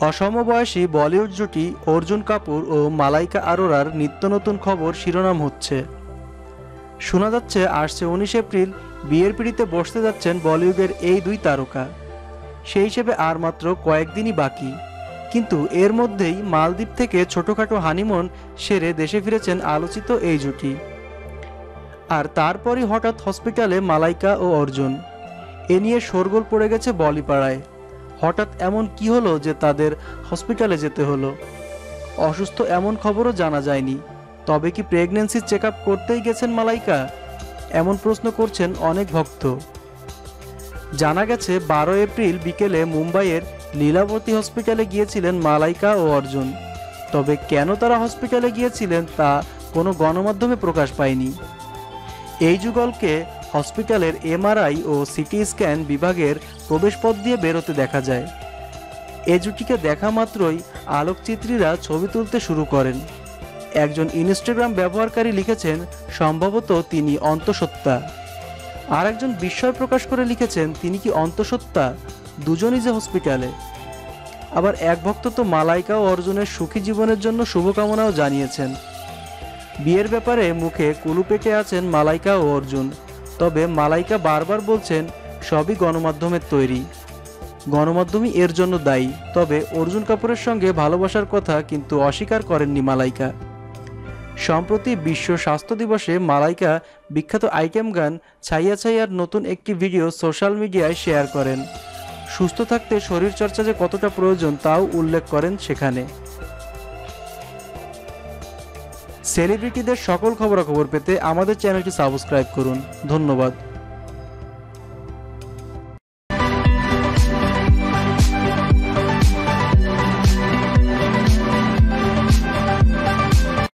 অসমবয়সী বলিউড জুটি অর্জুন কাপুর ও মালাইকা আরোরার নিত্য নতুন খবর শিরোনাম হচ্ছে। শোনা যাচ্ছে, আসছে উনিশ এপ্রিল, বিয়ের পিড়িতে বসতে যাচ্ছেন বলিউডের এই দুই তারকা। সেই হিসেবে আর মাত্র কয়েকদিনই বাকি। কিন্তু এর মধ্যেই মালদ্বীপ থেকে ছোটোখাটো হানিমুন সেরে দেশে ফিরেছেন আলোচিত এই জুটি। আর তারপরই হঠাৎ হসপিটালে মালাইকা ও অর্জুন। এ নিয়ে শোরগোল পড়ে গেছে বলিপাড়ায়। হঠাৎ এমন কি হলো যে তাদের হসপিটালে যেতে হলো? অসুস্থ এমন খবরও জানা যায়নি। তবে কি প্রেগন্যান্সি চেক আপ করতেই গেছেন মালাইকা? এমন প্রশ্ন করছেন অনেক ভক্ত। জানা গেছে, বারো এপ্রিল বিকেলে মুম্বাইয়ের লীলাবতী হসপিটালে গিয়েছিলেন মালাইকা ও অর্জুন। তবে কেন তারা হসপিটালে গিয়েছিলেন তা কোনো গণমাধ্যমে প্রকাশ পায়নি। এই যুগলকে হসপিটালের এমআরআই ও সিটি স্ক্যান বিভাগের প্রবেশপথ দিয়ে বেরোতে দেখা যায়। এ জুটিকে দেখা মাত্রই আলোকচিত্রীরা ছবি তুলতে শুরু করেন। একজন ইনস্টাগ্রাম ব্যবহারকারী লিখেছেন, সম্ভবত তিনি অন্তঃসত্ত্বা। আর একজন বিস্ময় প্রকাশ করে লিখেছেন, তিনি কি অন্তঃসত্ত্বা? দুজনই যে হসপিটালে। আবার এক ভক্ত তো মালাইকা ও অর্জুনের সুখী জীবনের জন্য শুভকামনাও জানিয়েছেন। বিয়ের ব্যাপারে মুখে কুলু পেকে আছেন মালাইকা ও অর্জুন। তবে মালাইকা বারবার বলছেন সবই গণমাধ্যমের তৈরি। গণমাধ্যমই এর জন্য দায়ী। তবে অর্জুন কাপুরের সঙ্গে ভালোবাসার কথা কিন্তু অস্বীকার করেননি মালাইকা। সম্প্রতি বিশ্ব স্বাস্থ্য দিবসে মালাইকা বিখ্যাত আইটেম গান ছাইয়া ছাইয়ার নতুন একটি ভিডিও সোশ্যাল মিডিয়ায় শেয়ার করেন। সুস্থ থাকতে শরীরচর্চা যে কতটা প্রয়োজন তাও উল্লেখ করেন সেখানে। সেলিব্রিটিদের সকল খবরাখবর পেতে আমাদের চ্যানেলটি সাবস্ক্রাইব করুন। ধন্যবাদ।